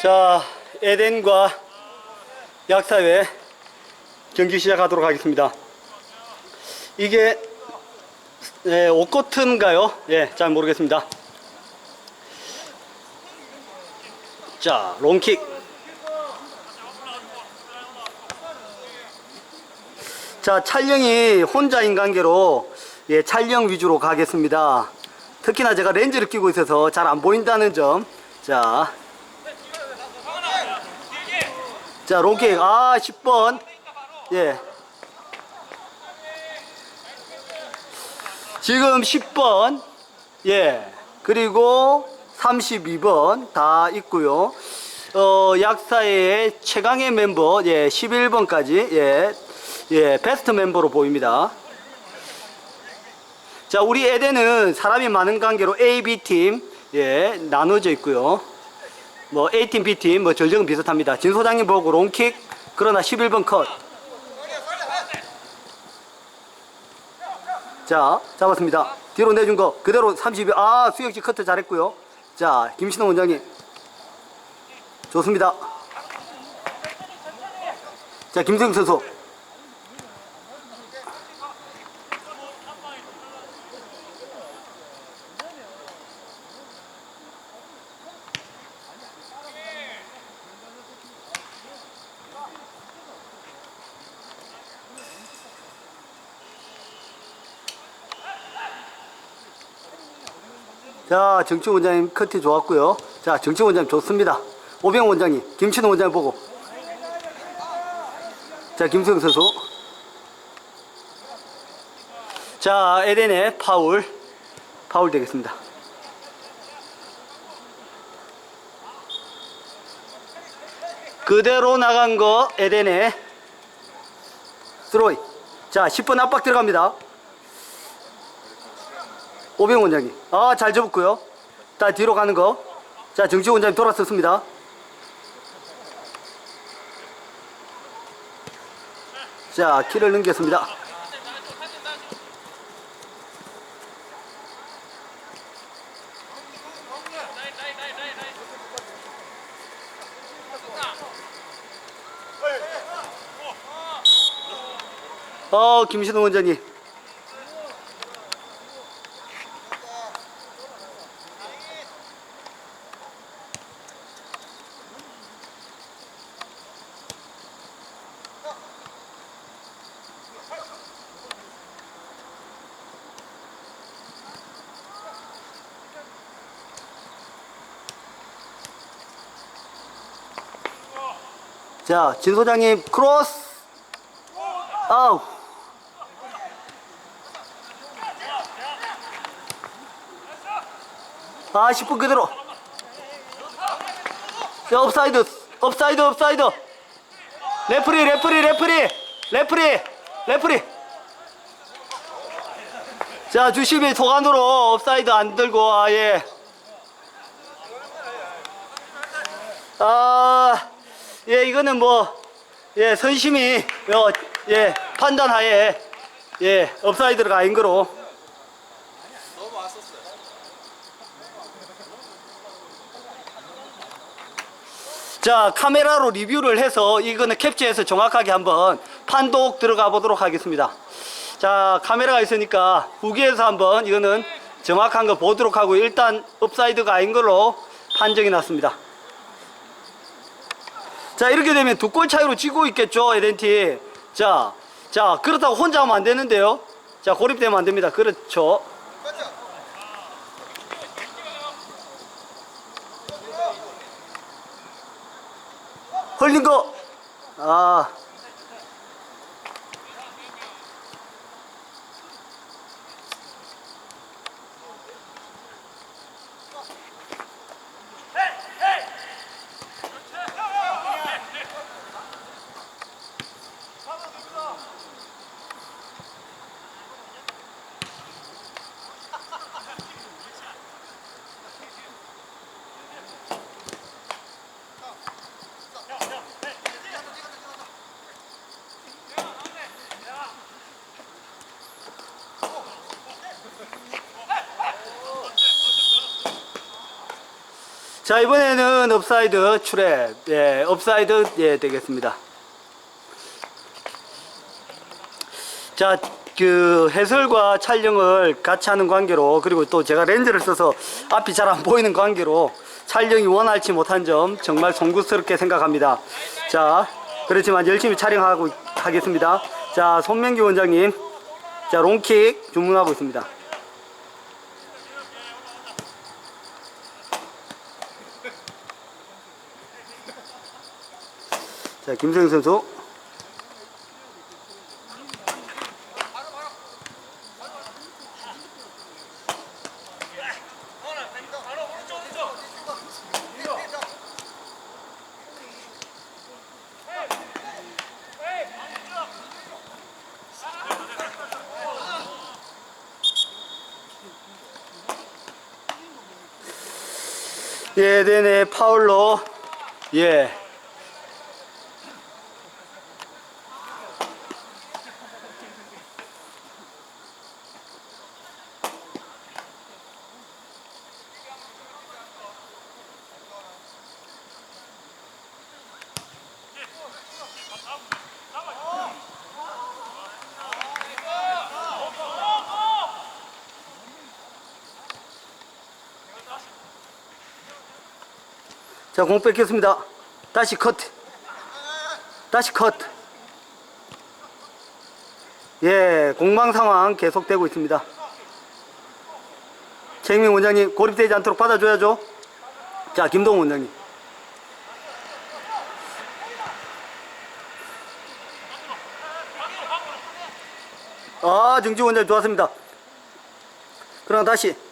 자, 에덴과 약사회 경기 시작하도록 하겠습니다. 이게 예, 옷코트인가요? 예, 잘 모르겠습니다. 자, 롱킥. 자, 촬영이 혼자인 관계로 예, 촬영 위주로 가겠습니다. 특히나 제가 렌즈를 끼고 있어서 잘 안 보인다는 점. 자. 자, 롱킥. 아, 10번. 예. 지금 10번. 예. 그리고 32번 다 있고요. 어, 약사의 최강의 멤버 예, 11번까지 예. 예, 베스트 멤버로 보입니다. 자, 우리 에덴은 사람이 많은 관계로 A, B 팀 예, 나눠져 있고요. 뭐 A 팀, B 팀 뭐 전적은 비슷합니다. 진 소장님 보고 롱킥 그러나 11번 컷. 자, 잡았습니다. 뒤로 내준 거 그대로 32. 아, 수혁 씨 커트 잘했고요. 자, 김신호 원장님. 좋습니다. 자, 김승 선수. 자, 정치 원장님 커트 좋았고요. 자, 정치 원장님 좋습니다. 오병 원장님, 김신호 원장님 보고. 자, 김수영 선수. 자, 에덴의 파울. 파울 되겠습니다. 그대로 나간 거 에덴의 스로이. 자, 10번 압박 들어갑니다. 오병 원장님. 아, 잘 접었고요. 자, 뒤로 가는 거. 자, 정치 원장님 돌아섰습니다. 자, 키를 넘겼습니다. 어, 김신호 원장님. 자, 진 소장님 크로스. 아우. 아, 10분 그대로. 자, 업사이드. 업사이드, 업사이드. 레프리, 레프리, 레프리. 레프리. 레프리. 자, 주심이 소간으로 업사이드 안 들고, 아, 예. 아, 예, 이거는 뭐, 예, 선심이, 어, 예, 판단하에, 예, 업사이드가 아닌 거로. 자, 카메라로 리뷰를 해서 이거는 캡처해서 정확하게 한번 판독 들어가 보도록 하겠습니다. 자, 카메라가 있으니까 후기에서 한번 이거는 정확한 거 보도록 하고 일단 업사이드가 아닌 걸로 판정이 났습니다. 자 이렇게 되면 두 골 차이로 지고 있겠죠 에덴티. 자, 자 그렇다고 혼자 하면 안 되는데요. 자 고립되면 안 됩니다. 그렇죠. 흘린 거 아 자, 이번에는 업사이드 출랩. 예, 업사이드 예, 되겠습니다. 자, 그 해설과 촬영을 같이 하는 관계로 그리고 또 제가 렌즈를 써서 앞이 잘 안 보이는 관계로 촬영이 원활치 못한 점 정말 송구스럽게 생각합니다. 자, 그렇지만 열심히 촬영하고 하겠습니다. 자, 손명기 원장님. 자, 롱킥 주문하고 있습니다. 자, 김성현 선수. 예, 네네, 파울로. 예. 자, 공 뺏겼습니다. 다시 컷. 다시 컷. 예, 공방 상황 계속되고 있습니다. 최익민 원장님, 고립되지 않도록 받아줘야죠. 자, 김동훈 원장님. 아, 정지 원장님 좋았습니다. 그러나 다시.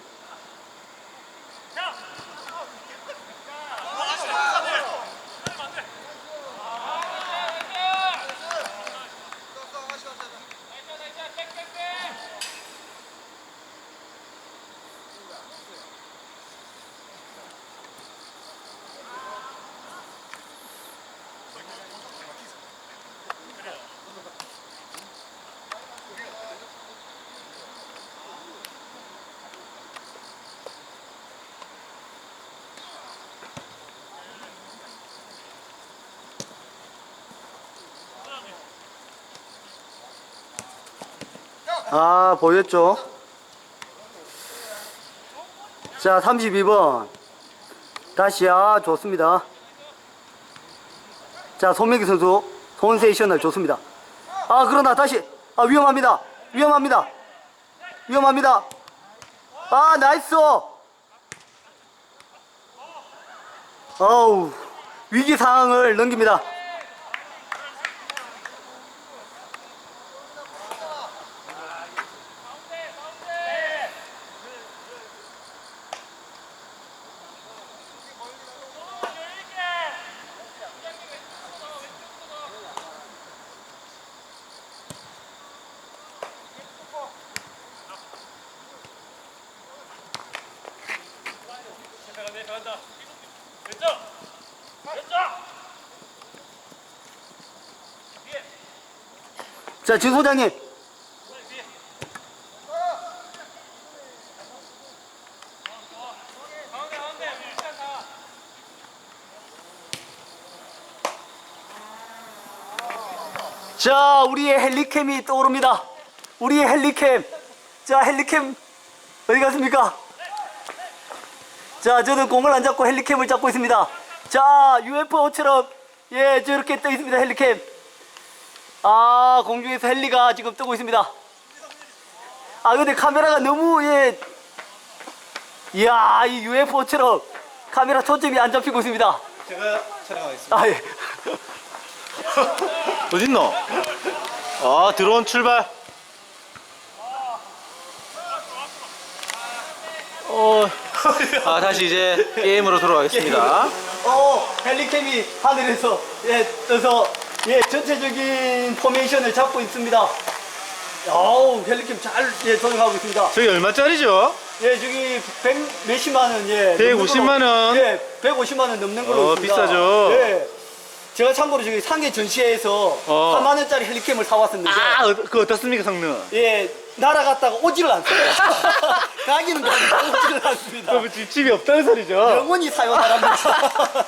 아, 보였죠? 자, 32번. 다시, 아, 좋습니다. 자, 손민기 선수, 손세이셔널 좋습니다. 아, 그러나 다시, 아, 위험합니다. 위험합니다. 위험합니다. 아, 나이스! 어우, 위기 상황을 넘깁니다. 자, 진 소장님. 자, 우리의 헬리캠이 떠오릅니다. 우리의 헬리캠. 자, 헬리캠 어디 갔습니까? 자, 저는 공을 안 잡고 헬리캠을 잡고 있습니다. 자, UFO처럼 예, 저렇게 떠 있습니다. 헬리캠. 아, 공중에서 헬리가 지금 뜨고 있습니다. 아, 근데 카메라가 너무, 예. 이야, 이 UFO처럼 카메라 초점이 안 잡히고 있습니다. 제가 촬영하겠습니다. 아, 예. 어딨노? 아, 드론 출발. 어, 아, 다시 이제 게임으로 돌아가겠습니다. 어, 헬리캠이 하늘에서, 예, 떠서, 예, 전체적인 포메이션을 잡고 있습니다. 어우, 헬리캠 잘, 예, 조정하고 있습니다. 저기 얼마짜리죠? 예, 저기 100 몇십만 원, 예. 150만 원? 예, 150만 원 넘는 걸로 어, 있습니다. 비싸죠? 예. 제가 참고로 저기 상해 전시회에서 어. 4만 원짜리 헬리캠을 사왔었는데 아, 어, 그 어떻습니까, 성능? 예 날아갔다가 오지를 않습니다. 가기는 가는데 오지를 않습니다. 그럼 집- 집이 없다는 소리죠? 영원히 사용하랍니다.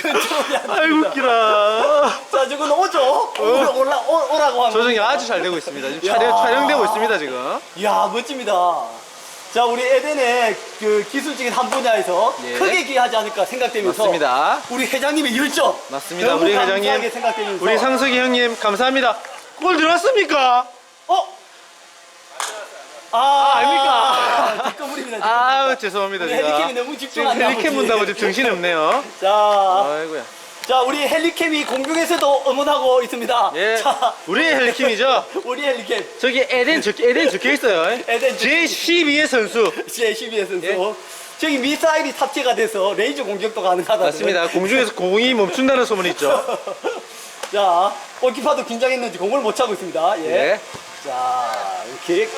컨트롤이 안 아이고, 됩니다. 웃기라. 자, 지금 오죠? 올라, 올라, 오, 오라고 하면. 조정이 아주 잘 되고 있습니다. 지금 야. 촬영, 촬영되고 있습니다, 지금. 이야, 멋집니다. 자, 우리 에덴의 그 기술적인 한 분야에서 예. 크게 기여하지 않을까 생각되면서. 맞습니다. 우리 회장님의 열정. 맞습니다, 너무 우리 감사하게 회장님. 생각되면서. 우리 상석이 형님, 감사합니다. 골 들어왔습니까? 어? 아, 아닙니까? 뒷거물입니다. 뒷거물. 아 죄송합니다, 우리 제가. 헬리캠이 너무 지금 집중한다. 헬리캠 본다고 지금 정신이 없네요. 자, 아이고야. 자, 우리 헬리캠이 공중에서도 응원하고 있습니다. 예. 자, 우리 헬리캠이죠? 우리 헬리캠. 저기 에덴 적 에덴 적혀 있어요. 에덴 적혀 제12의 선수. 제12의 선수. 예. 저기 미사일이 탑재가 돼서 레이저 공격도 가능하다. 맞습니다. 공중에서 공이 멈춘다는 소문이 있죠. 자, 골키퍼도 긴장했는지 공을 못 차고 있습니다. 예. 예. 자, 이렇게.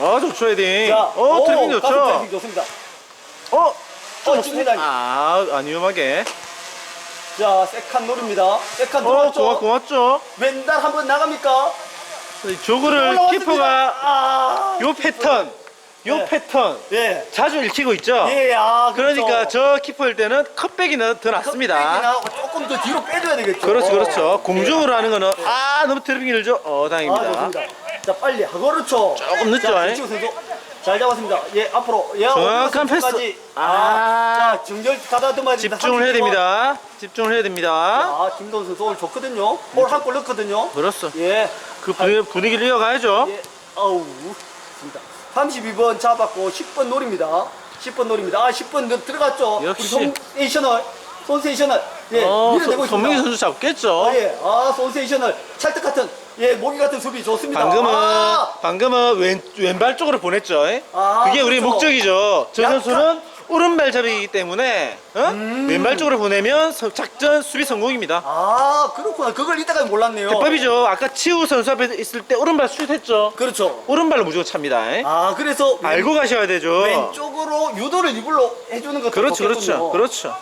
어, 좋죠. 자, 어, 가슴 좋죠. 트래핑 좋습니다. 어, 어, 찐해다니. 아, 안 위험하게. 자, 세칸 노립니다. 세칸 어, 들어왔죠? 고맙죠. 왼발 한번 나갑니까? 저거를 올라왔습니다. 키퍼가 아, 요 패턴, 요 네. 패턴 예. 자주 읽히고 있죠. 예, 아, 그렇죠. 그러니까 저 키퍼일 때는 컵백이 더 낫습니다. 컵백이나 조금 더 뒤로 빼줘야 되겠죠. 그렇죠, 그렇죠. 공중으로 예. 하는 거는 아 너무 트래핑이 길죠. 어, 아, 다행입니다. 좋습니다. 자, 빨리. 아, 그렇죠. 조금 늦죠, 자, 예? 김치호 선수. 잘 잡았습니다. 예, 앞으로. 예, 정확한 패스. 아, 아. 자, 정렬 가다듬어야 됩니다. 집중을 해야 30번. 됩니다. 집중을 해야 됩니다. 아, 김동 선수 오늘 좋거든요. 오늘 한골 넣거든요. 그렇소. 예. 그 분위- 분위기를 이어가야죠. 예. 어우. 좋습니다. 32번 잡았고 10번 노립니다. 10번 노립니다. 아, 10번 넣- 들어갔죠. 역시. 우리 손세이셔널. 손세이셔널. 예. 어, 밀어내고 소- 손흥민 있습니다. 선수 잡겠죠. 아, 예. 아, 손세이셔널. 찰떡 같은 예, 모기 같은 수비 좋습니다. 방금은 아, 방금은 왼 왼발 쪽으로 보냈죠. 예? 아, 그게 우리 그렇죠. 목적이죠. 저 약간- 선수는 오른발 잡이이기 때문에 어? 음. 왼발 쪽으로 보내면 서- 작전 수비 성공입니다. 아, 그렇구나. 그걸 이따가 몰랐네요. 대법이죠. 아까 치우 선수 앞에 있을 때 오른발 슛했죠. 그렇죠. 오른발로 무조건 찹니다. 예? 아, 그래서 왼- 알고 가셔야 되죠. 왼쪽으로 유도를 이불로 해주는 것도 그렇죠, 그렇죠, 좋겠군요. 그렇죠.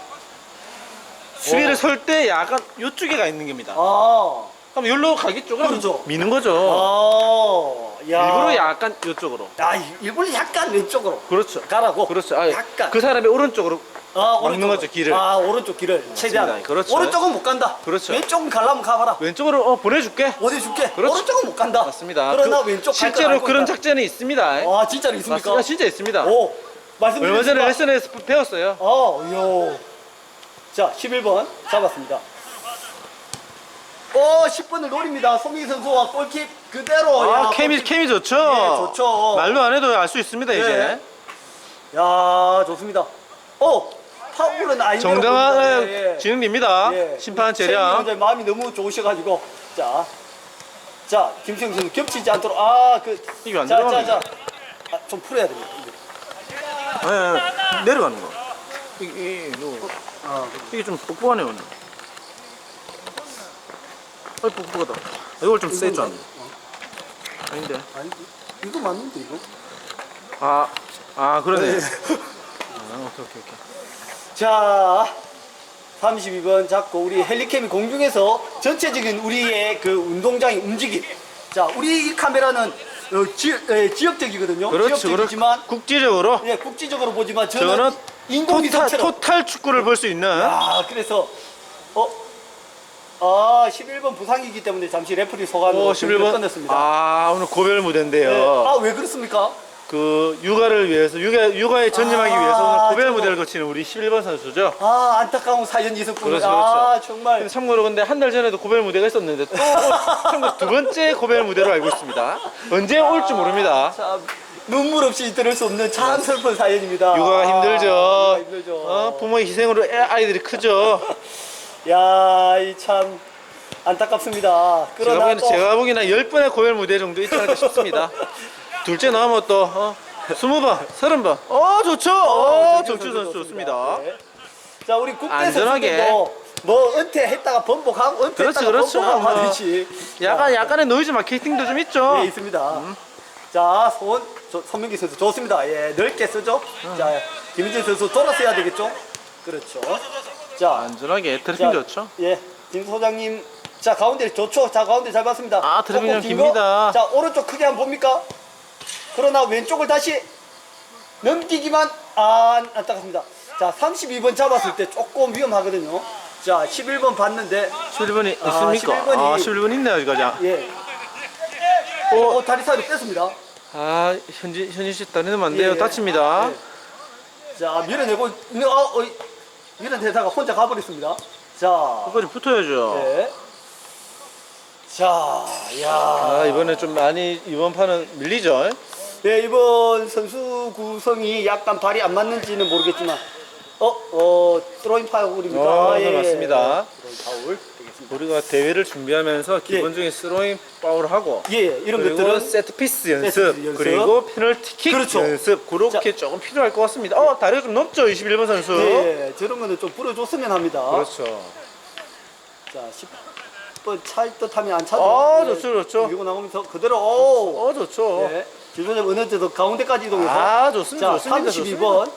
수비를 어. 설때 약간 요쪽에 가 있는 겁니다. 아, 그럼 여기로 가겠죠. 그럼 그렇죠. 미는 거죠. 아, 야. 일부러 약간 요쪽으로. 아, 일부러 약간 왼쪽으로 그렇죠. 가라고. 그렇죠. 아, 약간. 그 사람의 오른쪽으로 아, 막는 오른쪽으로. 거죠, 길을. 아, 오른쪽 길을 최대한. 그렇죠. 오른쪽은 못 간다. 그렇죠. 왼쪽은 가려면 가봐라. 왼쪽으로 어, 보내줄게. 어디 줄게. 그렇죠. 오른쪽은 못 간다. 맞습니다. 그러나 그- 왼쪽 갈걸 실제로 그런. 작전이 있습니다. 아, 진짜로 있습니까? 맞습니다. 진짜 있습니다. 오, 말씀 얼마 전에 레슨에서 배웠어요. 어, 요. 자, 11번 잡았습니다. 오, 10번을 노립니다. 송민 선수와 골킵 그대로. 아, 야, 케미 골킵. 케미 좋죠. 예, 좋죠. 말로 안 해도 알 수 있습니다 예. 이제. 야, 좋습니다. 오, 파울은 아닌 대로 정당한. 예, 예. 진행됩니다. 예. 심판 재량. 선수의 마음이 너무 좋으셔가지고 자, 자 김수영 선수 겹치지 않도록 아 그 이게 안 자, 자. 자, 아, 좀 풀어야 됩니다. 이게. 예, 예, 내려가는 거. 이게, 이게, 이거. 아, 이게 좀 뻑뻑하네요 오늘. 어 뻑뻑하다. 이걸 좀 세죠. 이건 아닌데. 아니 이거 맞는데 이거? 아, 아 그러네. 네. 아, 오케이 오케이 오케이. 자, 32번 잡고 우리 헬리캠이 공중에서 전체적인 우리의 그 운동장의 움직임. 자, 우리 이 카메라는 어, 지, 에, 지역적이거든요. 그렇죠, 지역적이지만 그렇죠. 국제적으로 예, 국지적으로 보지만 저는 토탈, 인공위성처럼 토탈 축구를 볼 수 있는 아, 그래서 어, 아, 11번 부상이기 때문에 잠시 레프리 소감으로 오, 11번. 끝냈습니다. 아, 오늘 고별 무대인데요. 네. 아, 왜 그렇습니까? 그 육아를 위해서 육아 육아에 전념하기 아, 위해서 오늘 고별. 무대를 거치는 우리 11번 선수죠. 아, 안타까운 사연이 있었군요. 그렇죠, 아, 그렇죠. 정말. 근데 참고로 근데 한 달 전에도 고별 무대가 있었는데 또 참고 두 번째 고별 무대로 알고 있습니다. 언제 올지 모릅니다. 참 눈물 없이 들을 수 없는 참 슬픈 사연입니다. 육아가 아, 힘들죠. 육아가 힘들죠. 어, 부모의 희생으로 애- 아이들이 크죠. 야, 이 참 안타깝습니다. 제가 그러나 보기에는 또 제가 보기에는 10번의 고별 무대 정도 있지 않을까 싶습니다. 둘째 나오면 또 어, 20번, 30번. 어, 좋죠. 어, 정준 정주 선수 좋습니다. 네. 자, 우리 국대 안전하게. 선수들도 뭐 은퇴했다가 번복하고 은퇴했다가 그렇죠, 그렇죠. 번복하고 뭐. 하듯이 약간 약간의 노이즈 마케팅도 좀 있죠. 예, 있습니다. 자, 손, 저, 손민기 선수 좋습니다. 예, 넓게 쓰죠. 자, 김민재 선수 돌아서야 되겠죠. 그렇죠. 자, 안전하게 자, 트래핑 좋죠. 예. 김 소장님. 자, 가운데 좋죠. 자, 가운데 잘 봤습니다. 아, 드래곤 조금 좀 긴 거. 깁니다. 자, 오른쪽 크게 한번 봅니까? 그러나 왼쪽을 다시 넘기기만 안 안타깝습니다. 자, 32번 잡았을 때 조금 위험하거든요. 자, 11번 봤는데 11번이 아, 있습니까? 11번이 아, 11번 있네요, 아직까지. 예. 어, 다리 사이로 뺐습니다. 아, 현지, 현지 씨 다리는 안 돼요. 예, 예. 다칩니다. 예. 자, 밀어내고 있는 어, 어, 밀어내다가 혼자 가버렸습니다. 자, 끝까지 붙어야죠. 예. 자, 야. 아, 이번에 좀 많이, 이번 판은 밀리죠? 예, 이번 선수 구성이 약간 발이 안 맞는지는 모르겠지만, 어, 어, 스로인 파울입니까? 어, 아, 예, 맞습니다. 예. 스로인 파울. 우리가 대회를 준비하면서 기본적인 스로잉 파울을 하고 예, 예, 이런 그리고 것들은 세트 피스 연습, 세트피스 연습. 그리고 페널티킥 그렇죠. 연습 그렇게 조금 필요할 것 같습니다. 어 다리가 좀 높죠 21번 선수. 예, 저런 거는 좀 풀어줬으면 합니다. 그렇죠. 자, 10번 찰 듯하면 안 차죠. 아, 예, 좋죠, 좋죠. 밀고 나오면서 그대로, 오! 어 좋죠. 예. 지도자 어느 때도 가운데까지 이동해서. 아 좋습니다. 자, 좋습니다. 32번.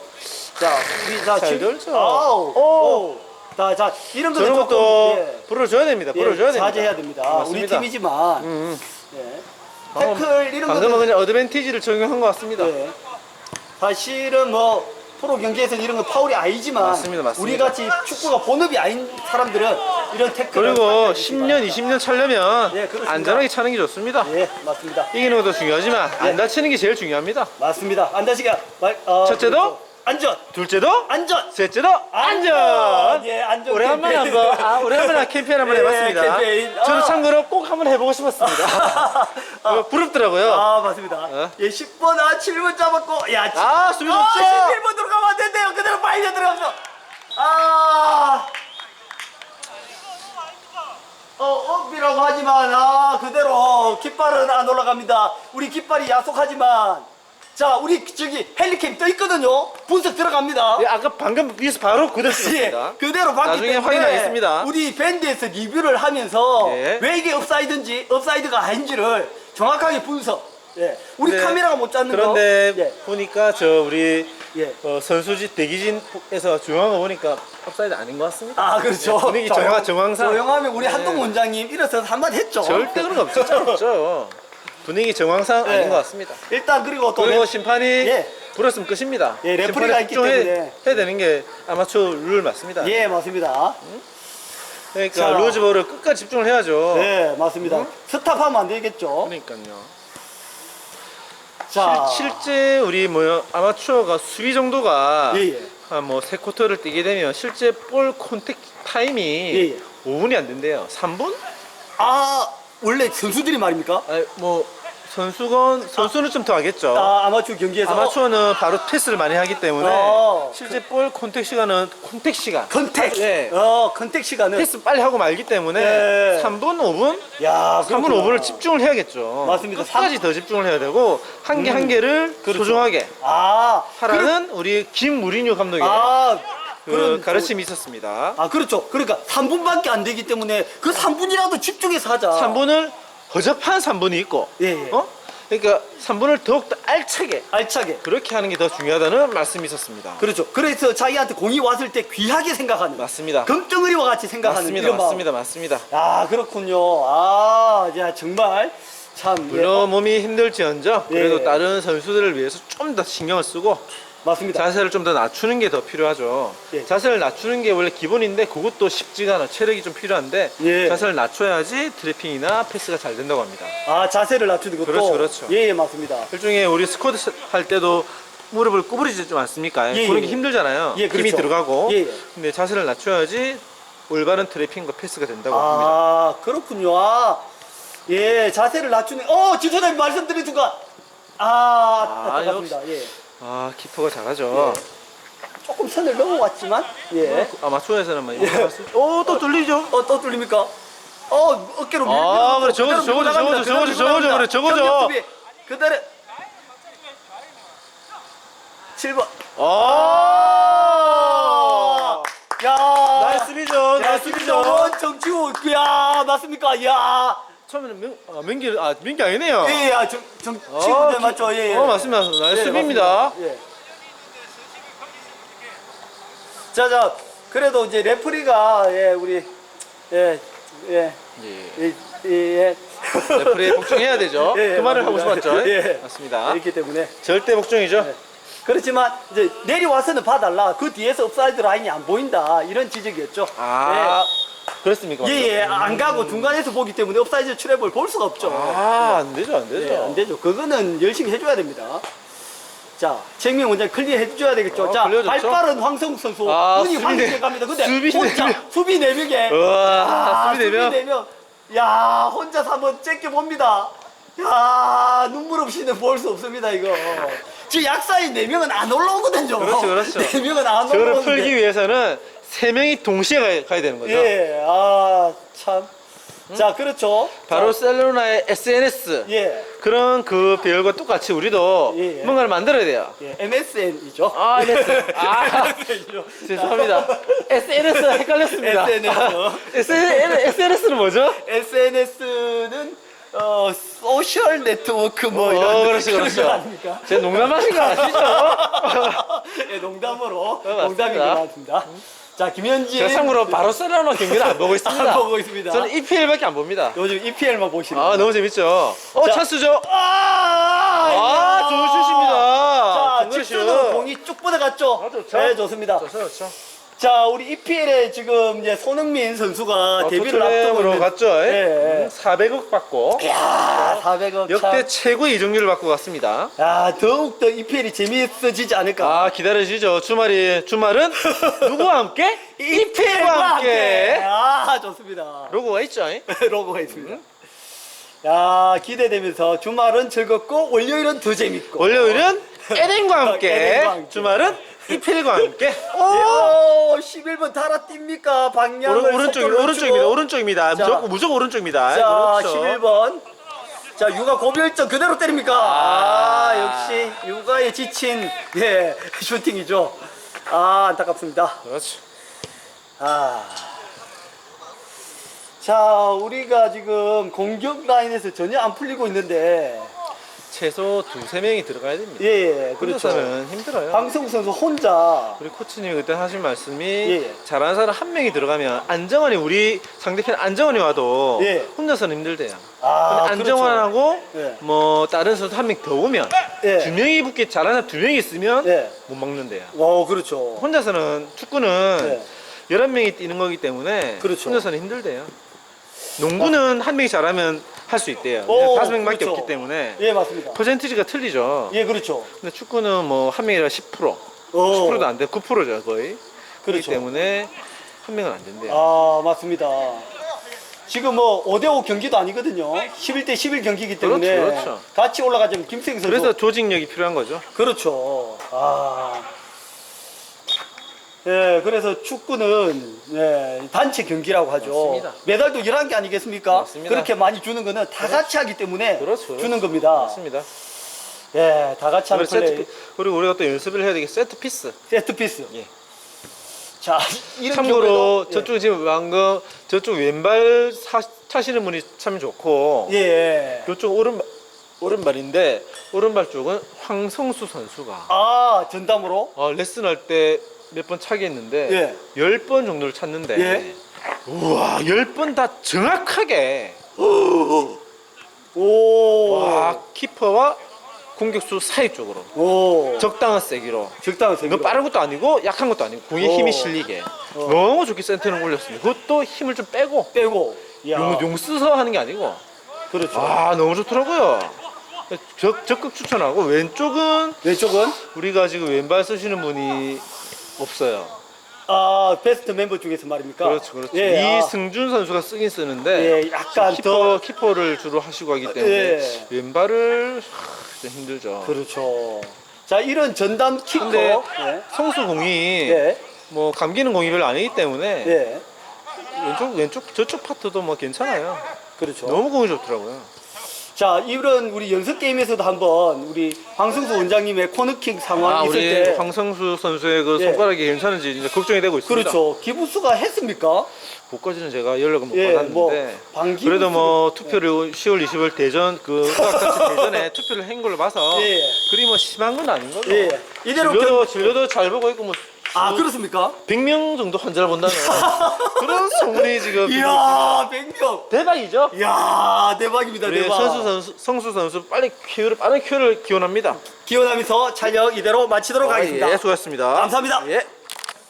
자, 우리 자, 잘 칠- 돌죠. 아우. 오. 오. 자, 자, 이런 거는 저런 조금 것도 예, 불어줘야 됩니다. 예, 불어줘야 됩니다. 자제해야 됩니다. 우리 맞습니다. 팀이지만. 음, 예. 방금- 태클 이런 방금은 거는 그냥 어드밴티지를 적용한 것 같습니다. 예. 사실은 뭐 프로 경기에서는 이런 건 파울이 아니지만 맞습니다, 맞습니다. 우리 같이 축구가 본업이 아닌 사람들은 이런 태클을 그리고 할 때가 10년, 20년 차려면 예, 그렇습니다. 안전하게 차는 게 좋습니다. 예, 맞습니다. 이기는 것도 중요하지만 예. 안 다치는 게 제일 중요합니다. 맞습니다. 안다시게 말 어, 첫째도? 그렇죠. 안전. 둘째도 안전. 셋째도 안전. 예, 안전. 오래간만에 캠페인. 한번 아, 오래간만에 캠페인 한번 예, 해봤습니다. 캠페인. 저는 아. 참고로 꼭 한번 해보고 싶었습니다. 어, 부럽더라고요. 아, 맞습니다. 어? 예, 10번 아 7번 잡았고 야, 아, 수비 아, 좋죠. 11번 들어가면 안 된대요. 그대로 빨려 들어가서. 아. 어, 업이라고 하지만 아, 그대로 깃발은 안 올라갑니다. 우리 깃발이 야속하지만 자, 우리 저기 헬리캠 떠 있거든요. 분석 들어갑니다. 예, 아까 방금 위에서 바로 그대로 예, 찍었습니다. 그대로 봤기 나중에 때문에 확인하겠습니다. 우리 밴드에서 리뷰를 하면서 예. 왜 이게 업사이드인지 업사이드가 아닌지를 정확하게 분석. 예. 우리 네. 카메라가 못 잡는 그런데 거. 예. 보니까 저 우리 예. 어, 선수지 대기진에서 조용한 거 보니까 업사이드 아닌 것 같습니다. 아 그렇죠. 네, 분위기 정황상. 조용하면 우리 네. 한동 원장님 일어서서 한마디 했죠. 절대 그런 거 없죠. 없죠. 분위기 정황상 예. 아닌 것 같습니다. 일단 그리고 또 그리고 랩- 심판이 예. 불었으면 끝입니다. 예, 레프리가 심판이 있기 집중해- 때문에. 해야 되는 게 아마추어 룰 맞습니다. 예 맞습니다. 그러니까 자. 루즈볼을 끝까지 집중을 해야죠. 네 맞습니다. 음? 스탑하면 안 되겠죠. 그러니까요. 자 실, 실제 우리 뭐 아마추어가 수비 정도가 예, 예. 한뭐세 쿼터를 뛰게 되면 실제 볼 콘택 타임이 예, 예. 5분이 안 된대요. 3분? 아 원래 선수들이 말입니까? 아니 뭐 선수건 선수는 좀 더 하겠죠. 아 아마추어 경기에서 아마추어는 바로 패스를 많이 하기 때문에 어. 실제 볼 콘택 시간은 콘택 시간. 컨택. 네. 어 컨택 시간은 패스 빨리 하고 말기 때문에 네. 3분, 5분? 야 3분, 그렇구나. 5분을 집중을 해야겠죠. 맞습니다. 끝까지 더 집중을 해야 되고 한 개 한 개를 그렇죠. 소중하게 아 하라는 우리 김무리뉴 감독의 아 그 그런 가르침이 있었습니다. 아 그렇죠. 그러니까 3분밖에 안 되기 때문에 그 3분이라도 집중해서 하자. 3분을 허접한 3분이 있고, 예, 예. 어? 그러니까 3분을 더욱더 알차게 알차게. 그렇게 하는 게 더 중요하다는 말씀이 있었습니다. 그렇죠. 그래서 자기한테 공이 왔을 때 귀하게 생각하는. 맞습니다. 금덩어리와 같이 생각하는 맞습니다. 이런 마음. 맞습니다. 맞습니다. 아 그렇군요. 아, 야 정말 참 예, 물론 몸이 힘들지언정 예. 그래도 다른 선수들을 위해서 좀 더 신경을 쓰고 맞습니다. 자세를 좀 더 낮추는 게 더 필요하죠. 예. 자세를 낮추는 게 원래 기본인데 그것도 쉽지가 않아. 체력이 좀 필요한데 예. 자세를 낮춰야지 드래핑이나 패스가 잘 된다고 합니다. 아 자세를 낮추는 것도. 그렇죠, 그렇죠. 예, 예 맞습니다. 일종의 우리 스쿼트 할 때도 무릎을 구부리지 좀 않습니까? 예, 그런 예. 게 힘들잖아요. 예, 힘이 그렇죠. 들어가고. 예, 예. 근데 자세를 낮춰야지 올바른 트래핑과 패스가 된다고 합니다. 아 그렇군요. 아, 예 자세를 낮추는. 어 지소장님 말씀드린 순간. 아, 아, 안타깝습니다. 예. 아, 키퍼가 잘하죠. 조금 선을 넘어왔지만 예. 아마추어에서는 막 이렇게 봤을 때, 오, 또 뚫리죠? 어, 또 뚫립니까? 어, 어깨로 밀 아, 그래, 저거죠, 저거죠, 저거죠, 저거죠, 저거죠, 그래, 저거죠. 그대로 7번. 아! 야! 나이스비죠, 야, 나이스비죠. 김정원, 정치우. 야, 맞습니까? 야. 처음에는 명, 아, 민기, 아, 민기 아니네요. 예, 예, 아, 정, 정, 어, 친구들 기- 맞죠? 예, 예. 어, 맞습니다. 예, 나이스비입니다. 맞습니다. 예. 자, 자, 그래도 이제 레프리가, 예, 우리 예, 예, 예. 예, 예. 레프리에 복종해야 되죠. 예, 예, 그 말을 하고 맞습니다. 싶었죠. 예. 맞습니다. 그렇기 때문에 절대 복종이죠. 네. 그렇지만 이제 내려와서는 봐달라. 그 뒤에서 업사이드 라인이 안 보인다. 이런 지적이었죠. 아, 그렇습니까? 예, 예, 안 가고 중간에서 보기 때문에 업사이드 트랩을 볼 수가 없죠. 아, 안 되죠, 안 되죠. 예, 안 되죠. 그거는 열심히 해줘야 됩니다. 자, 책명 원장 클리어 해줘야 되겠죠. 어, 자, 클리어 발. 빠른 황성욱 선수. 아, 눈이 수비 네- 갑니다. 근데 수비 혼자 네 명. 수비 네 명에. 우와, 아, 수비 네 명. 네 명. 야, 혼자서 한번 째껴 봅니다. 야, 눈물 없이는 볼 수 없습니다, 이거. 지금 약사인 네 명은 안 올라오거든요. 그렇죠, 그렇죠. 네 명은 안 저를 올라오는데. 풀기 위해서는 세 명이 동시에 가야, 가야 되는 거죠. 예, 아, 참. 자, 그렇죠. 바로 자, 셀로나의 SNS 예, 그런 그 배열과 똑같이 우리도 예, 예. 뭔가를 만들어야 돼요. 예, MSN이죠. 아, MS. 아, 죄송합니다. SNS 헷갈렸습니다. SNS. SNS는 뭐죠? SNS는 어 소셜 네트워크 뭐 어, 이런 그렇지, 그런 그렇죠. 거 아닙니까? 제 농담하신 거 아시죠? 예, 농담으로 네, 맞습니다. 농담인 것 같습니다. 자, 김현진 제가 참고로 바르셀로나 경기를 안 보고 있습니다. 안 보고 있습니다. 저는 EPL밖에 안 봅니다. 요즘 EPL만 보시는 아, 너무 재밌죠? 어, 자. 찬스죠? 아, 아. 좋은 슛입니다. 자, 좋은 슛. 직선으로 공이 쭉 뻗어갔죠. 아, 좋죠. 네, 좋습니다. 좋죠, 좋죠. 자, 우리 EPL에 지금 이제 손흥민 선수가 데뷔를 앞두고 있는 갔죠? 예. 음, 400억 받고 야, 400억 역대 최고의 이적료를 받고 갔습니다. 야, 더욱 더 EPL이 재미있어지지 않을까? 아 기다려주죠. 주말이 주말은 누구와 함께? 이페와 함께. 아, 좋습니다. 로고가 있죠. 잉? 로고가 있습니다. 야, 기대되면서 주말은 즐겁고 월요일은 더 재밌고. 월요일은 에덴과 함께. 에덴과 함께. 주말은 이필과 함께. 오, 11번 달아 뜁니까? 방향을 오른, 오른쪽 속도를 오른쪽입니다. 오른쪽입니다. 자. 무조건 무조건 오른쪽입니다. 자, 그렇죠. 11번. 자, 육아 고별점 그대로 때립니까? 아, 역시 육아에 지친 예, 슈팅이죠. 아, 안타깝습니다. 그렇죠. 아. 자, 우리가 지금 공격 라인에서 전혀 안 풀리고 있는데, 최소 두세 명이 들어가야 됩니다. 예, 그렇죠. 그렇다면 힘들어요. 황성우 선수 혼자, 우리 코치님이 그때 하신 말씀이 예. 잘하는 사람 한 명이 들어가면 안정환이 우리 상대편 안정환이 와도 예. 혼자서는 힘들대요. 아, 안정환하고 예. 뭐 다른 선수 한 명 더 오면 예. 두 명이 붙기 잘하는 두 명이 있으면 예. 못 막는데요. 어, 그렇죠. 혼자서는 축구는 예. 11명이 뛰는 거기 때문에 그렇죠. 혼자서는 힘들대요. 농구는 한 명이 잘하면 할 수 있대요. 오, 다섯 명밖에 그렇죠. 없기 때문에 예, 맞습니다. 퍼센티지가 틀리죠. 예, 그렇죠. 근데 축구는 뭐 한 명이라 10%, 어, 10%도 안 돼, 9%죠 거의. 그렇기 그렇죠. 때문에 한 명은 안 된대요. 아, 맞습니다. 지금 뭐 5대5 경기도 아니거든요. 11대 11 경기이기 때문에 그렇죠, 그렇죠. 같이 올라가자면 김승희 선수. 그래서 조직력이 필요한 거죠. 그렇죠. 아. 예, 그래서 축구는 예, 단체 경기라고 하죠. 맞습니다. 메달도 11개 아니겠습니까? 맞습니다. 그렇게 많이 주는 거는 다 같이 하기 때문에 그렇죠. 주는 겁니다. 맞습니다. 예, 다 같이 하는 그리고 플레이. 세트 피- 그리고 우리가 또 연습을 해야 되게 세트 피스. 세트 피스. 예. 자, 이런 참고로 경우에도, 예. 저쪽 지금 방금 저쪽 왼발 사, 차시는 분이 참 좋고 예. 예. 이쪽 오른발 오른발인데 오른발 쪽은 황성수 선수가 아, 전담으로? 어, 레슨 할 때 몇 번 차게 했는데 예. 열번 정도를 찼는데 예. 우와 열 번 다 정확하게 오. 와 키퍼와 공격수 사이 쪽으로 오. 적당한 세기로 적당한 이거 세기로. 빠른 것도 아니고 약한 것도 아니고 공에 오. 힘이 실리게 어. 너무 좋게 센터를 올렸습니다. 그것도 힘을 좀 빼고 빼고. 야. 용, 용 쓰서 하는 게 아니고 그렇죠. 아 너무 좋더라고요. 적, 적극 추천하고 왼쪽은 왼쪽은 우리가 지금 왼발 쓰시는 분이 없어요. 아 베스트 멤버 중에서 말입니까? 그렇죠, 그렇죠. 예, 아, 이승준 선수가 쓰긴 쓰는데 예, 약간 키퍼 키퍼를 주로 하시고 하기 때문에 예. 왼발을 하, 진짜 힘들죠. 그렇죠. 자 이런 전담 키커. 근데 예. 성수 공이 예. 뭐 감기는 공이 별로 아니기 때문에 예. 왼쪽 왼쪽 저쪽 파트도 뭐 괜찮아요. 그렇죠. 너무 공이 좋더라고요. 자 이런 우리 연습 게임에서도 한번 우리 황승수 원장님의 코너킥 상황 아 있을 우리 때. 황성수 선수의 그 예. 손가락이 괜찮은지 이제 걱정이 되고 있습니다. 그렇죠. 기부수가 했습니까? 그까지는 제가 연락을 못 예, 받았는데 뭐 방기부스- 그래도 뭐 투표를 10월 20일 대전 그 수학자치 대전에 투표를 한 걸로 봐서 예. 그리 뭐 심한 건 아닌 거죠. 예. 이대로 진료도 진료도 잘 보고 있고 뭐 아 그렇습니까? 100명 정도 환자를 본다는 그런 소문이 지금 이야 100명 대박이죠? 이야 대박입니다 우리 대박 선수 선수 성수 선수 빨리 큐를 빠른 큐를 기원합니다. 기원하면서 촬영 이대로 마치도록 하겠습니다 예, 수고하셨습니다. 감사합니다. 예.